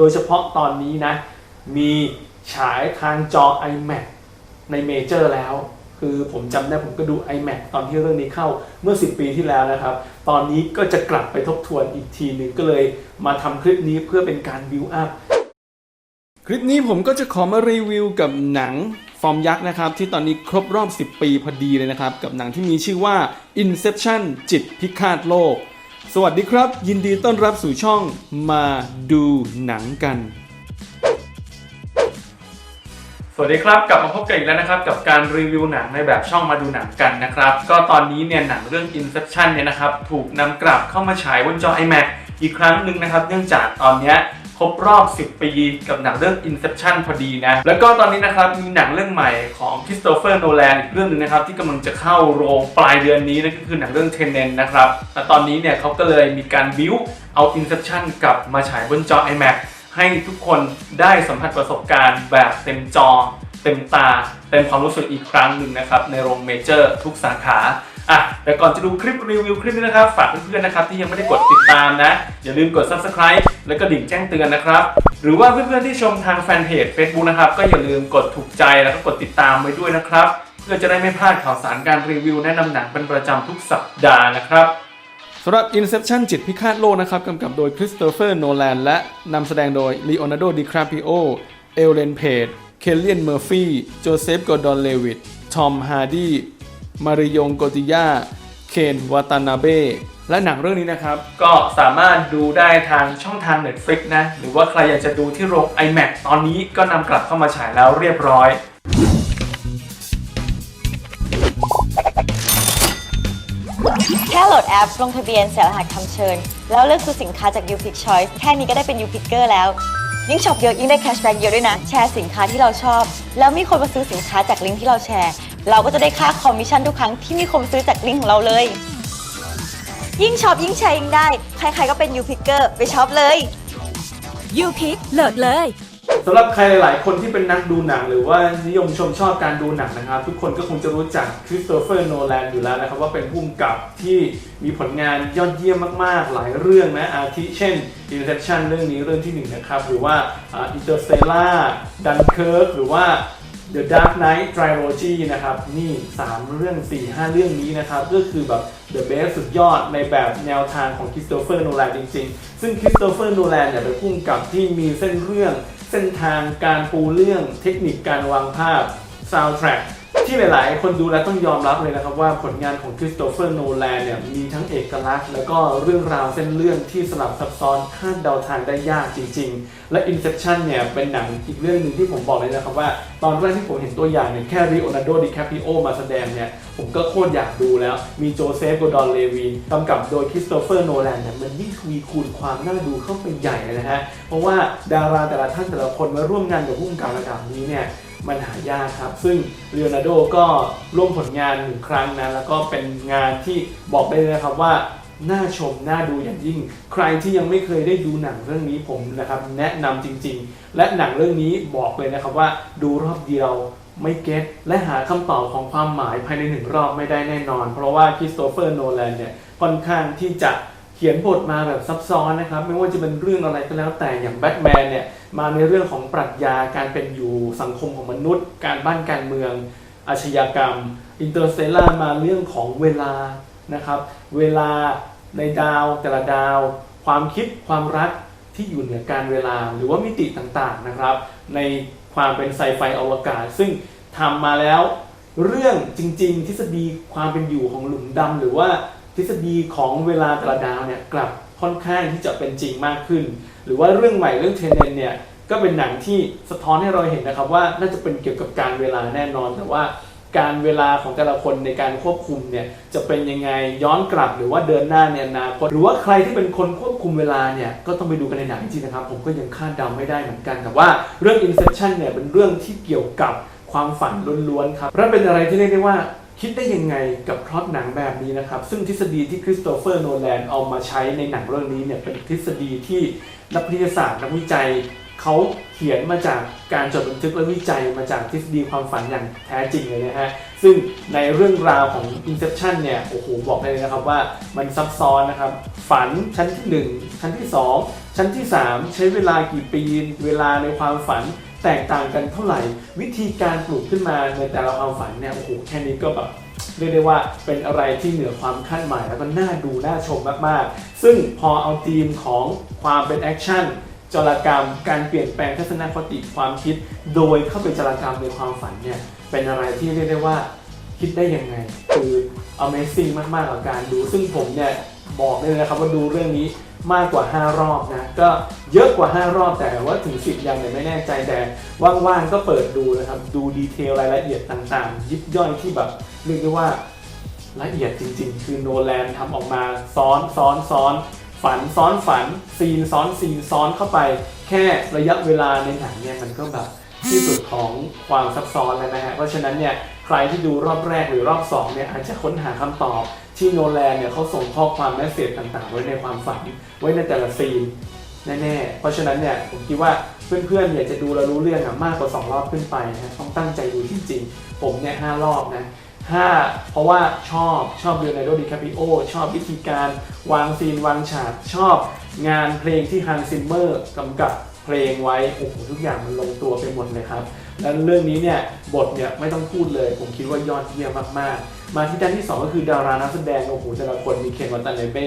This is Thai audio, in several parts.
โดยเฉพาะตอนนี้นะ มีฉายทางจอ iMac ในเมเจอร์แล้ว คือผมจำได้ผมก็ดู iMac ตอนที่เรื่องนี้เข้าเมื่อ 10 ปีที่แล้วนะครับ ตอนนี้ก็จะกลับไปทบทวนอีกทีหนึ่งก็เลยมาทำคลิปนี้เพื่อเป็นการบิวอัพคลิปนี้ผมก็จะขอมารีวิวกับหนังฟอร์มยักษ์นะครับ ที่ตอนนี้ครบรอบ 10 ปีพอดีเลยนะครับ กับหนังที่มีชื่อว่า Inception จิตพิฆาตโลก สวัสดีครับ ยินดีต้อนรับสู่ช่องมาดูหนังกัน สวัสดีครับกลับมาพบกันอีกแล้วนะครับ กับการรีวิวหนังในแบบช่องมาดูหนังกันนะครับ ก็ตอนนี้เนี่ยหนังเรื่อง Inception เนี่ยนะครับ ถูกนำกลับเข้ามาฉายบนจอ iMac อีกครั้งหนึ่งนะครับ เนื่องจากตอนเนี้ย ครบรอบ 10 ปีกับหนังเรื่อง Inception พอดีนะ แล้วก็ตอนนี้นะครับ มีหนังเรื่องใหม่ของคริสโตเฟอร์โนแลนอีกเรื่องหนึงนะครับ ที่กำลังจะเข้าโรงปลายเดือนนี้นั่นก็คือหนังเรื่อง Tenet นะครับแต่ตอนนี้เนี่ยเขาก็เลยมีการบิวเอา Inception กลับมาฉายบนจอ iMac ให้ทุกคนได้สัมผัสประสบการณ์แบบเต็มจอ เต็มตา เต็มความรู้สึกอีกครั้งหนึ่งนะครับ ในโรงเมเจอร์ทุกสาขา อะแต่ก่อนจะดูคลิปรีวิวคลิปนี้นะครับ ฝากเพื่อนๆนะครับที่ยังไม่ได้กดติดตามนะ อย่าลืมกด subscribe แล้วก็ดิ่งแจ้งเตือนนะครับ หรือว่าเพื่อนๆที่ชมทางแฟนเพจ Facebook นะครับ ก็อย่าลืมกดถูกใจแล้วก็กดติดตามไว้ด้วยนะครับ เพื่อจะได้ไม่พลาดข่าวสารการรีวิวแนะนำหนังเป็นประจำทุกสัปดาห์นะครับสำหรับ Inception จิตพิฆาตโลกนะครับกำกับโดยคริสโตเฟอร์โนแลนและนำแสดงโดยลีโอนาร์โดดิคาปิโอเอลเลนเพจเคลเลียนเมอร์ฟี่โจเซฟกอร์ดอนเลวิตทอมฮาร์ดี มาริยงโกติยาเคนวาตานาเบและหนังเรื่องนี้นะครับ ก็สามารถดูได้ทางช่องทาง Netflix นะ หรือว่าใครอยากจะดูที่โรง iMac ตอนนี้ก็นำกลับเข้ามาฉายแล้วเรียบร้อย แค่โหลดแอป ลงทะเบียนเสียรหัสคำเชิญ แล้วเลือกซื้อสินค้าจาก u p i c Choice แค่นี้ก็ได้เป็น u p i c k e r แล้ว ยิ่งช็อปเยอะยิ่งได้แคชแบ็กเยอะด้วยนะ แชร์สินค้าที่เราชอบ แล้วมีคนมาซื้อสินค้าจากลิงก์ที่เราแชร์ เราก็จะได้ค่าคอมมิชชั่นทุกครั้งที่มีคนมาซื้อจากลิงก์ของเราเลย ยิ่งช็อปยิ่งแชร์ยิ่งได้ ใครๆก็เป็น u p i c k e r ไปช็อปเลยยูพิกโหลดเลย สำหรับใครหลาย ๆ คนที่เป็นนักดูหนัง หรือว่านิยมชมชอบการดูหนังนะครับ ทุกคนก็คงจะรู้จักคริสโตเฟอร์โนแลนอยู่แล้วนะครับ ว่าเป็นผู้กำกับที่มีผลงานยอดเยี่ยมมาก ๆ หลายเรื่องนะอาทิเช่น Inception เรื่องนี้เรื่องที่หนึ่งนะครับ หรือว่าอ่า Interstellar Dunkirk หรือว่า The Dark Knight Trilogy นะครับ นี่ 3 เรื่อง 4 5 เรื่องนี้นะครับ ก็คือแบบ The Best สุดยอดในแบบแนวทางของคริสโตเฟอร์โนแลนจริง ๆ ซึ่งคริสโตเฟอร์โนแลนเนี่ยเป็นผู้กำกับที่มีเส้นเรื่อง เส้นทางการปูเรื่อง เทคนิคการวางภาพ Soundtrack ที่หลายๆ คนดูแล้วต้องยอมรับเลยนะครับว่าผลงานของคริสโตเฟอร์โนแลนเนี่ยมีทั้งเอกลักษณ์ แล้วก็เรื่องราวเส้นเรื่องที่สลับซับซ้อนคาดเดาทางได้ยากจริง ๆ และ Inception เนี่ยเป็นหนังอีกเรื่องหนึ่งที่ผมบอกเลยนะครับว่า ตอนแรกที่ผมเห็นตัวอย่างเนี่ยแค่ริโอนาร์โดดิแคปิโอมาแสดงเนี่ยผมก็โคตรอยากดูแล้ว มีโจเซฟโกดอนเลวีนกำกับโดยคริสโตเฟอร์โนแลนเนี่ยมันยิ่งทวีคูณความน่าดูเข้าไปใหญ่เลยนะฮะเพราะว่าดาราแต่ละท่านแต่ละคนมาร่วมงานกับผู้กำกับระดับนี้เนี่ย มันหายากครับ ซึ่งเลโอนาร์โดก็ร่วมผลงานหนึ่งครั้งนะ แล้วก็เป็นงานที่บอกได้เลยนะครับว่าน่าชม น่าดูอย่างยิ่ง ใครที่ยังไม่เคยได้ดูหนังเรื่องนี้ผมนะครับแนะนำจริง ๆ และหนังเรื่องนี้บอกเลยนะครับว่าดูรอบเดียวไม่เก็ตและหาคำตอบของความหมายภายในหนึ่งรอบไม่ได้แน่นอน เพราะว่าคริสโตเฟอร์โนแลนเนี่ยค่อนข้างที่จะ ขียนบทมาแบบซับซ้อนนะครับ ไม่ว่าจะเป็นเรื่องอะไรก็แล้วแต่อย่างแบทแมนเนี่ยมาในเรื่องของปรัชญาการเป็นอยู่สังคมของมนุษย์ การบ้านการเมือง อาชญากรรมอินเตอร์เ l ล่ามาเรื่องของเวลานะครับ เวลาในดาวแต่ละดาว ความคิดความรักที่อยู่เหนือการเวลาหรือว่ามิติต่างๆนะครับ ในความเป็นไซไฟอวกาศ ซึ่งทำมาแล้วเรื่องจริง ๆ ทฤษฎีความเป็นอยู่ของหลุมดำหรือว่า ทฤษฎีของเวลาแต่ละดาวเนี่ยกลับค่อนข้างที่จะเป็นจริงมากขึ้น หรือว่าเรื่องใหม่เรื่องเทนเนนเนี่ยก็เป็นหนังที่สะท้อนให้เราเห็นนะครับว่าน่าจะเป็นเกี่ยวกับการเวลาแน่นอนแต่ว่าการเวลาของแต่ละคนในการควบคุมเนี่ยจะเป็นยังไงย้อนกลับหรือว่าเดินหน้าในอนาคตหรือว่าใครที่เป็นคนควบคุมเวลาเนี่ยก็ต้องไปดูกันในหนังจริงนะครับ ผมก็ยังคาดเดาไม่ได้เหมือนกันแต่ว่าเรื่อง Inception เนี่ยเป็นเรื่องที่เกี่ยวกับความฝันล้วนๆครับและเป็นอะไรที่เรียกได้ว่า คิดได้ยังไงกับพล็อตหนังแบบนี้นะครับ ซึ่งทฤษฎีที่คริสโตเฟอร์โนแลนเอามาใช้ในหนังเรื่องนี้เนี่ยเป็นทฤษฎีที่นักวิทยาศาสตร์นักวิจัยเขาเขียนมาจากการจดบันทึกและวิจัยมาจากทฤษฎีความฝันอย่างแท้จริงเลยนะฮะ ซึ่งในเรื่องราวของ Inception เนี่ย โอ้โห บอกได้เลยนะครับว่ามันซับซ้อนนะครับ ฝันชั้นที่ 1 ชั้นที่ 2 ชั้นชั้นที่ 3 ใช้เวลากี่ปี เวลาในความฝัน แตกต่างกันเท่าไหร่ วิธีการปลูกขึ้นมาในแต่ละความฝันเนี่ยโอ้โหแค่นี้ก็แบบเรียกได้ว่าเป็นอะไรที่เหนือความคาดหมายแล้วก็น่าดูน่าชมมากๆ ซึ่งพอเอาธีมของความเป็นแอคชั่นจรกรรม การเปลี่ยนแปลงทัศนคติความคิด โดยเข้าไปจรกรรมในความฝันเนี่ยเป็นอะไรที่เรียกได้ว่าคิดได้ยังไง คือ Amazing มากๆกับการดู ซึ่งผมเนี่ยบอกได้เลยนะครับว่าดูเรื่องนี้ มากกว่า 5 รอบนะ ก็เยอะกว่า 5 รอบแต่ว่าถึง 10 ยังเนี่ยไม่แน่ใจแต่ว่างๆก็เปิดดูนะครับ ดูดีเทลรายละเอียดต่างๆ ยิบย่อยที่แบบเรียกได้ว่าละเอียดจริง ๆ คือโนแลนทำออกมาซ้อนซ้อนซ้อนฝันซ้อนฝัน ซีนซ้อนซีนซ้อนเข้าไป แค่ระยะเวลาในหนังเนี่ยมันก็แบบ ที่สุดของความซับซ้อนแล้วนะฮะเพราะฉะนั้นเนี่ยใครที่ดูรอบแรกหรือรอบสองเนี่ยอาจจะค้นหาคำตอบที่โนแลนเนี่ยเขาส่งข้อความแมสเซจต่างๆ ไว้ในความฝันไว้ในแต่ละซีนแน่ๆ เพราะฉะนั้นเนี่ยผมคิดว่าเพื่อนๆอยากจะดูแล้วรู้เรื่องอะมากกว่า 2 รอบขึ้นไปนะต้องตั้งใจดูจริงๆ ผมเนี่ยห้ารอบนะห้าเพราะว่าชอบชอบเรียนไนโดดิคาปิโอชอบวิธีการวางซีนวางฉากชอบงานเพลงที่ฮันซิมเมอร์กำกับ เพลงไว้โอ้โหทุกอย่างมันลงตัวไปหมดเลยครับ แล้วเรื่องนี้เนี่ยบทเนี่ยไม่ต้องพูดเลย ผมคิดว่ายอดเยี่ยมมากๆ มาที่ด้านที่ 2 ก็คือดารานักแสดงโอ้โหแต่ละคนมีเคนวัตตันเนเบ้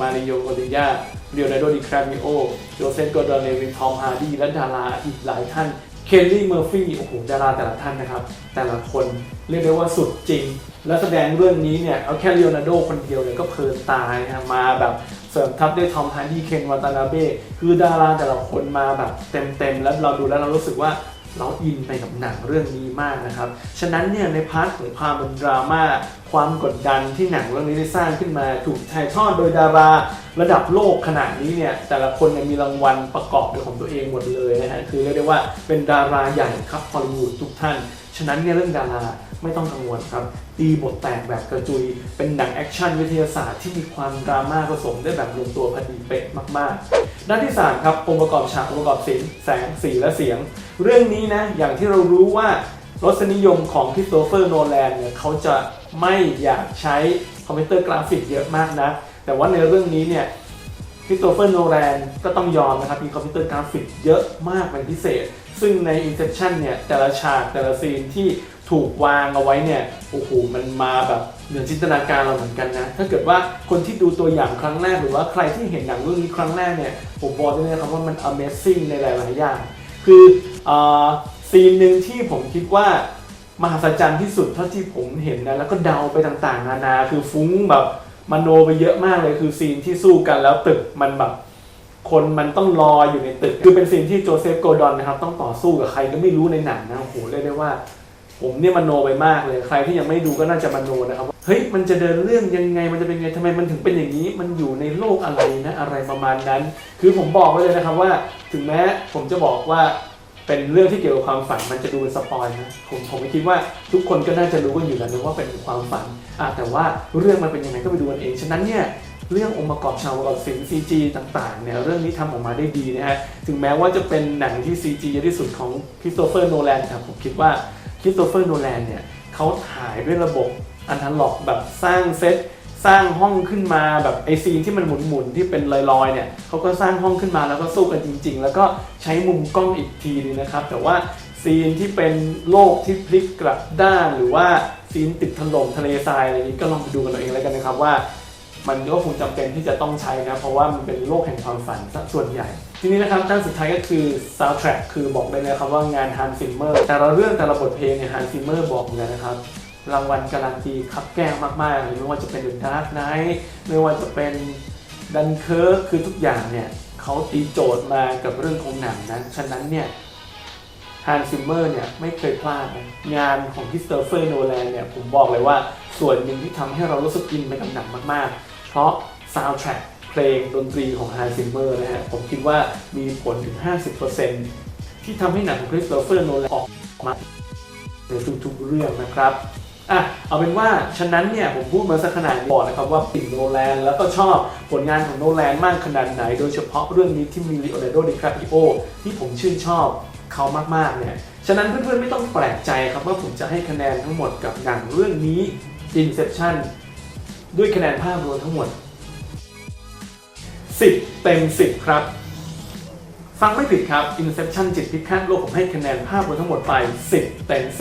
มาริโยโกดิยาเรียนาโดดิครามิโอโจเซฟโกดอนเนวินทอมฮาร์ดีและดาราอีกหลายท่านเคลลี่เมอร์ฟี่โอ้โหดาราแต่ละท่านนะครับ แต่ละคนเรียกได้ว่าสุดจริง และแสดงเรื่องนี้เนี่ย เอาแค่เลโอนาร์โดคนเดียวเนี่ยก็เพลินตายนะมาแบบ เสริมทัพด้วยทอมฮาร์ดี้เคนวัตนาเบ้คือดาราแต่ละคนมาแบบเต็มๆ แล้วเราดูแล้วเรารู้สึกว่าเราอินไปกับหนังเรื่องนี้มากนะครับ ฉะนั้นเนี่ยในพาร์ทของความเป็นดราม่า ความกดดันที่หนังเรื่องนี้ได้สร้างขึ้นมาถูกถ่ายทอดโดยดาราระดับโลกขนาดนี้เนี่ยแต่ละคนเนี่ยมีรางวัลประกอบเป็นของตัวเองหมดเลยนะฮะคือเรียกได้ว่าเป็นดาราใหญ่ครับฮอลลีวูดทุกท่าน ฉะนั้นเนี่ยเรื่องดารา ไม่ต้องกังวลครับ ตีบทแตกแบบกระจุย เป็นหนังแอคชั่นวิทยาศาสตร์ที่มีความดราม่าผสมได้แบบลงตัวพอดีเป๊ะมากๆ ด้านที่ 3 ครับองค์ประกอบฉากองค์ประกอบศิลป์แสงสีและเสียง เรื่องนี้นะ อย่างที่เรารู้ว่ารสนิยมของคริสโตเฟอร์โนแลนเนี่ยเขาจะไม่อยากใช้คอมพิวเตอร์กราฟิกเยอะมากนะ แต่ว่าในเรื่องนี้เนี่ยคริสโตเฟอร์โนแลนก็ต้องยอมนะครับมีคอมพิวเตอร์กราฟิกเยอะมากเป็นพิเศษ ซึ่งใน Inception เนี่ยแต่ละฉากแต่ละซีนที่ ถูกวางเอาไว้เนี่ยโอ้โหมันมาแบบเหนือจินตนาการเราเหมือนกันนะ ถ้าเกิดว่าคนที่ดูตัวอย่างครั้งแรกหรือว่าใครที่เห็นหนังเรื่องนี้ครั้งแรกเนี่ยผมบอกได้เลยครับว่ามัน Amazing ในหลาย ๆ อย่าง คืออ่าซีนหนึ่งที่ผมคิดว่ามหัศจรรย์ที่สุดเท่าที่ผมเห็นนะแล้วก็เดาไปต่าง ๆ นานาคือฟุ้งแบบมโนไปเยอะมากเลยคือซีนที่สู้กันแล้วตึกมันแบบคนมันต้องรออยู่ในตึก คือเป็นซีนที่โจเซฟโกดอนนะครับต้องต่อสู้กับใครก็ไม่รู้ในหนังนะโอ้โหเรียกได้ว่า ผมเนี่ยมโนไปมากเลยใครที่ยังไม่ดูก็น่าจะมโนนะครับว่าเฮ้ยมันจะเดินเรื่องยังไงมันจะเป็นไงทำไมมันถึงเป็นอย่างนี้ มันอยู่ในโลกอะไรนะอะไรประมาณนั้น คือผมบอกไว้เลยนะครับว่า ถึงแม้ผมจะบอกว่าเป็นเรื่องที่เกี่ยวกับความฝันมันจะดูเป็นสปอยนะผมผมคิดว่าทุกคนก็น่าจะรู้กันอยู่แล้วนะว่าเป็นความฝันอะแต่ว่าเรื่องมันเป็นยังไงก็ไปดูกันเอง ฉะนั้นเนี่ยเรื่ององค์ประกอบชาวประกอบสิน CG ต่างๆเนี่ยเรื่องนี้ทำออกมาได้ดีนะฮะถึงแม้ว่าจะเป็นหนังที่ CG เยอะที่สุดของคริสโตเฟอร์โนแลนครับผมคิดว่า ริสโตเฟอร์โนแลนเนี่ยเขาถ่ายด้วยระบบอันทันล็อกแบบสร้างเซตสร้างห้องขึ้นมาแบบไอซีนที่มันหมุนๆที่เป็นลอยๆเนี่ยเขาก็สร้างห้องขึ้นมาแล้วก็สู้กันจริง ๆ แล้วก็ใช้มุมกล้องอีกทีนึงนะครับ แต่ว่าซีนที่เป็นโลกที่พลิกกลับด้าน หรือว่าซีนติดถล่มทะเลทรายอะไรนี้ก็ลองไปดูกันเอาเองแล้วกันนะครับว่า มันก็คงจำเป็นที่จะต้องใช้นะเพราะว่ามันเป็นโลกแห่งความฝันซะส่วนใหญ่ ทีนี้นะครับด้านสุดท้ายก็คือ soundtrack คือบอกได้เลยครับว่างาน Hans Zimmer แต่ละเรื่องแต่ละบทเพลงเนี่ย Hans Zimmer บอกเลยนะครับรางวัลการันตีคับแก้วมากๆเลยไม่ว่าจะเป็น The Dark Knight ไม่ว่าจะเป็น Dunkirk คือทุกอย่างเนี่ยเขาตีโจทย์มากับเรื่องของหนังนั้น ฉะนั้นเนี่ยฮันซิมเมอร์เนี่ยไม่เคยพลาดนะงานของคิสโตเฟอร์โนแลนเนี่ยผมบอกเลยว่าส่วนหนึ่งที่ทำให้เรารู้สึกอินไปกับหนังมากๆ เพราะซาวด์แทร็ก เพลงดนตรีของฮันซิมเมอร์นะฮะผมคิดว่ามีผลถึง 50%ที่ทำให้หนังของคริสโตเฟอร์โนแลนออกมาในทุกๆเรื่องนะครับอะเอาเป็นว่าฉะนั้นเนี่ยผมพูดมาสักขนาดนี้บอกนะครับว่าติ่งโนแลนแล้วก็ชอบผลงานของโนแลนมากขนาดไหน โดยเฉพาะเรื่องนี้ที่มีลีโอนาร์โดดิคาปิโอที่ผมชื่นชอบเขามากๆเนี่ยฉะนั้นเพื่อนๆไม่ต้องแปลกใจครับว่าผมจะให้คะแนนทั้งหมดกับหนังเรื่องนี้ Inception ด้วยคะแนนภาพรวมทั้งหมด 10 เต็ม 10 ครับ ฟังไม่ผิดครับ Inception จิตพิฆาตโลกผมให้คะแนนภาพรวมทั้งหมดไป 10 เต็ม 10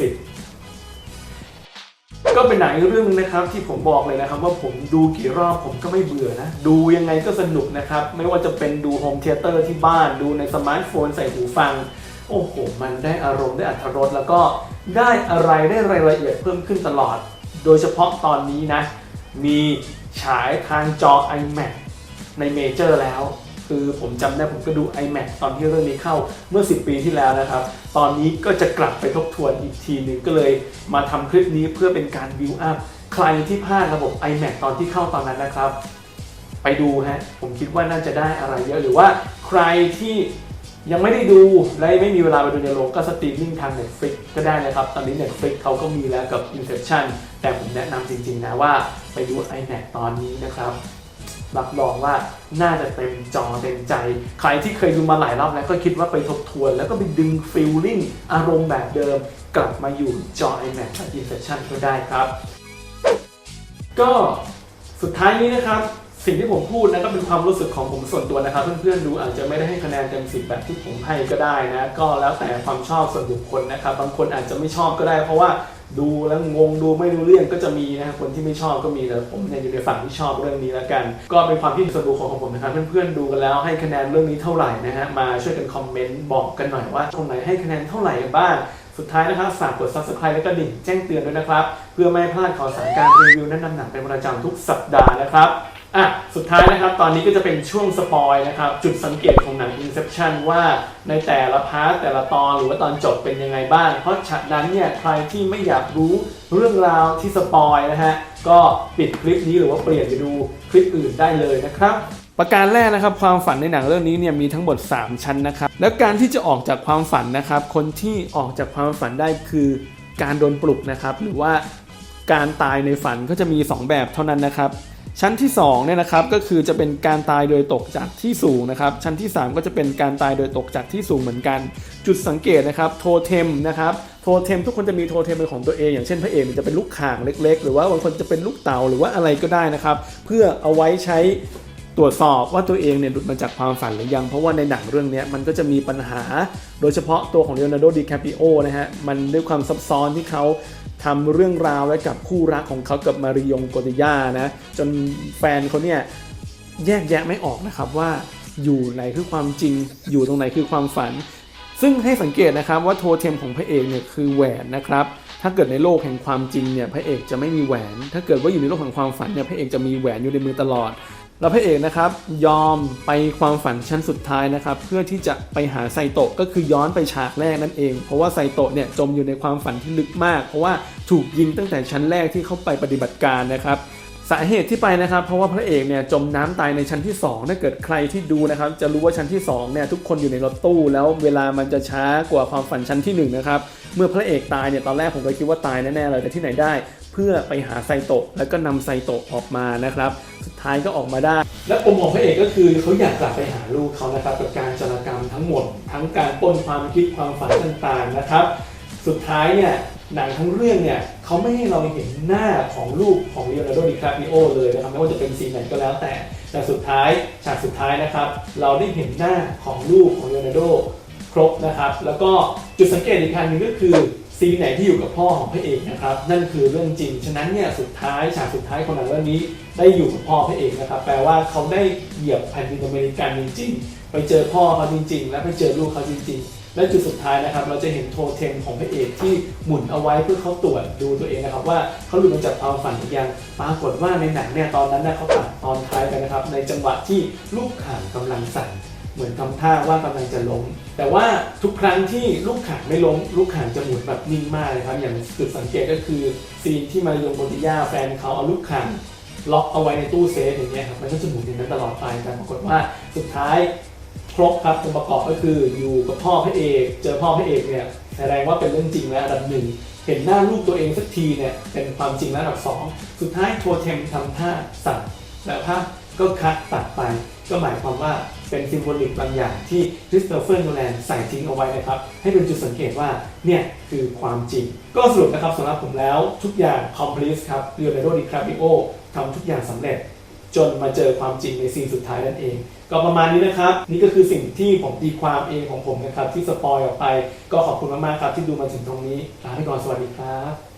ก็เป็นหนังเรื่องหนึงนะครับที่ผมบอกเลยนะครับ ว่าผมดูกี่รอบผมก็ไม่เบื่อนะ ดูยังไงก็สนุกนะครับ ไม่ว่าจะเป็นดูโฮมเทเตอร์ที่บ้านดูในสมาร์ทโฟนใส่หูฟัง โอ้โห มันได้อารมณ์ได้อัธรสแล้วก็ได้อะไรได้รายละเอียดเพิ่มขึ้นตลอด โดยเฉพาะตอนนี้นะ มีฉายทางจอ iMac ในเมเจอร์แล้ว คือผมจำได้ผมก็ดู iMac ตอนที่เรื่องนี้เข้าเมื่อ 10 ปีที่แล้วนะครับ ตอนนี้ก็จะกลับไปทบทวนอีกทีหนึ่งก็เลยมาทำคลิปนี้เพื่อเป็นการบิวอัพใครที่พลาดระบบ iMac ตอนที่เข้าตอนนั้นนะครับ ไปดูฮะผมคิดว่าน่าจะได้อะไรเยอะหรือว่าใครที่ยังไม่ได้ดูและไม่มีเวลาไปดูในโรงก็สตรีมมิ่งทาง Netflix ก็ได้นะครับ ตอนนี้ Netflix เขาก็มีแล้วกับ Inception แต่ผมแนะนำจริงๆนะว่าไปดู iMac ตอนนี้นะครับ รับรองว่าน่าจะเต็มจอเต็มใจ ใครที่เคยดูมาหลายรอบแล้วก็คิดว่าไปทบทวน แล้วก็ไปดึงฟีลลิ่งอารมณ์แบบเดิม กลับมาอยู่จอ iMac กับ Inception ก็ได้ครับ ก็สุดท้ายนี้นะครับสิ่งที่ผมพูดนะก็เป็นความรู้สึกของผมส่วนตัวนะครับเพื่อนๆดูอาจจะไม่ได้ให้คะแนนเต็มสิบแบบที่ผมให้ก็ได้นะ ก็แล้วแต่ความชอบส่วนบุคคลนะครับ บางคนอาจจะไม่ชอบก็ได้ เพราะว่า ดูแล้วงงดูไม่รู้เรื่องก็จะมีนะครับคนที่ไม่ชอบก็มีแต่ผมเนี่ยอยู่ในฝั่งที่ชอบเรื่องนี้แล้วกัน ก็เป็นความคิดส่วนบุคคลของผมนะครับเพื่อนๆดูกันแล้วให้คะแนนเรื่องนี้เท่าไหร่นะฮะมาช่วยกันคอมเมนต์บอกกันหน่อยว่าตรงไหนให้คะแนนเท่าไหร่กันบ้างสุดท้ายนะครับฝากกด subscribe และก็ดิ่งแจ้งเตือนด้วยนะครับ เพื่อไม่พลาดข่าวสารการรีวิวแนะนำหนังเป็นประจำทุกสัปดาห์นะครับ อะสุดท้ายนะครับตอนนี้ก็จะเป็นช่วงสปอยนะครับจุดสังเกตของหนัง Inception ว่าในแต่ละพาร์ทแต่ละตอนหรือว่าตอนจบเป็นยังไงบ้าง เพราะฉะนั้นเนี่ยใครที่ไม่อยากรู้เรื่องราวที่สปอยนะฮะก็ปิดคลิปนี้หรือว่าเปลี่ยนไปดูคลิปอื่นได้เลยนะครับประการแรกนะครับความฝันในหนังเรื่องนี้เนี่ยมีทั้งหมด 3 ชั้นนะครับแล้วการที่จะออกจากความฝันนะครับ คนที่ออกจากความฝันได้คือการโดนปลุกนะครับหรือว่าการตายในฝันก็จะมี 2 แบบเท่านั้นนะครับ ชั้นที่2เนี่ยนะครับก็คือจะเป็นการตายโดยตกจากที่สูงนะครับ ชั้นที่ 3 ก็จะเป็นการตายโดยตกจากที่สูงเหมือนกัน จุดสังเกตนะครับโทเทมนะครับโทเทมทุกคนจะมีโทเทมเป็นของตัวเอง อย่างเช่นพระเอกจะเป็นลูกข่างเล็ก ๆ หรือว่าบางคนจะเป็นลูกเต่าหรือว่าอะไรก็ได้นะครับ เพื่อเอาไว้ใช้ตรวจสอบว่าตัวเองเนี่ยหลุดมาจากความฝันหรือยัง เพราะว่าในหนังเรื่องนี้มันก็จะมีปัญหา โดยเฉพาะตัวของเลโอนาร์โดดิแคปิโอนะฮะมันด้วยความซับซ้อนที่เขา ทำเรื่องราวไว้กับคู่รักของเขากับมาริยงโกติยานะจนแฟนเขาเนี่ยแยกแยะไม่ออกนะครับว่าอยู่ไหนคือความจริงอยู่ตรงไหนคือความฝัน ซึ่งให้สังเกตนะครับว่าโทเทมของพระเอกเนี่ยคือแหวนนะครับถ้าเกิดในโลกแห่งความจริงเนี่ยพระเอกจะไม่มีแหวน ถ้าเกิดว่าอยู่ในโลกแห่งความฝันเนี่ยพระเอกจะมีแหวนอยู่ในมือตลอด แล้วพระเอกนะครับยอมไปความฝันชั้นสุดท้ายนะครับ เพื่อที่จะไปหาไซโตะก็คือย้อนไปฉากแรกนั่นเอง เพราะว่าไซโตะเนี่ยจมอยู่ในความฝันที่ลึกมาก เพราะว่าถูกยิงตั้งแต่ชั้นแรกที่เข้าไปปฏิบัติการนะครับสาเหตุที่ไปนะครับเพราะว่าพระเอกเนี่ยจมน้ำตายในชั้นที่2ถ้าเกิดใครที่ดูนะครับจะรู้ว่าชั้นที่2เนี่ยทุกคนอยู่ในรถตู้ แล้วเวลามันจะช้ากว่าความฝันชั้นที่1นะครับเมื่อพระเอกตายเนี่ยตอนแรกผมก็คิดว่าตายแน่ๆเลยแต่ที่ไหนได้ เพื่อไปหาไซโตะแล้วก็นำไซโตะออกมานะครับ สุดท้ายก็ออกมาได้ และปมของพระเอกก็คือเขาอยากกลับไปหาลูกเขานะครับกับการจารกรรมทั้งหมด ทั้งการปนความคิดความฝันต่างๆนะครับ สุดท้ายเนี่ยหนังทั้งเรื่องเนี่ยเขาไม่ให้เราเห็นหน้าของลูกของเลโอนาร์โดดิคาปิโอเลยนะครับไม่ว่าจะเป็นซีนไหนก็แล้วแต่ แต่สุดท้ายฉากสุดท้ายนะครับ เราได้เห็นหน้าของลูกของเลโอนาร์โดครบนะครับ แล้วก็จุดสังเกตอีกครั้งหนึ่งก็คือ ซีนไหนที่อยู่กับพ่อของพระเอกนะครับ นั่นคือเรื่องจริง ฉะนั้นเนี่ยสุดท้ายฉากสุดท้ายของหนังเรื่องนี้ได้อยู่กับพ่อพระเอกนะครับ แปลว่าเขาได้เหยียบแผ่นดินอเมริกันจริงๆ ไปเจอพ่อเขาจริง ๆ และไปเจอลูกเขาจริง ๆและจุดสุดท้ายนะครับ เราจะเห็นโทเทมของพระเอกที่หมุนเอาไว้เพื่อเขาตรวจดูตัวเองนะครับ ว่าเขาหลุดมาจากความฝันหรือยังปรากฏว่าในหนังเนี่ยตอนนั้นนะเขาตัดตอนท้ายไปนะครับ ในจังหวะที่ลูกข่างกำลังสั่น เหมือนทำท่าว่ากำลังจะล้ม แต่ว่าทุกครั้งที่ลูกข่างไม่ล้ม ลูกข่างจะหมุนแบบนิ่งมากเลยครับ อย่างจุดสังเกตก็คือซีนที่มาริโยโมติยาแฟนเขาเอาลูกข่างล็อกเอาไว้ในตู้เซฟอย่างเงี้ยครับมันก็จะหมุนอย่างนั้นตลอดไปแต่ปรากฏว่าสุดท้ายครบครับองค์ประกอบก็คืออยู่กับพ่อพระเอก เจอพ่อพระเอกเนี่ยแสดงว่าเป็นเรื่องจริงแล้วอันดับหนึ่งเห็นหน้าลูกตัวเองสักทีเนี่ยเป็นความจริงแล้วดับสองสุดท้ายโทเทมทำท่าสั่นและภาพก็คัดตัดไป ก็หมายความว่า เป็นซิมโบลิกบางอย่างที่คริสโตเฟอร์โนแลนใส่ทิ้งเอาไว้นะครับ ให้เป็นจุดสังเกตว่าเนี่ยคือความจริง ก็สรุปนะครับสำหรับผมแล้วทุกอย่าง complete ครับเรีย o นา d o ดิคาปิโอทำทุกอย่างสำเร็จ จนมาเจอความจริงในซีนสุดท้ายนั่นเอง ก็ประมาณนี้นะครับ นี่ก็คือสิ่งที่ผมตีความเองของผมนะครับที่สปอยออกไป ก็ขอบคุณมากๆครับที่ดูมาถึงตรงนี้ลาไปก่อนสวัสดีครับ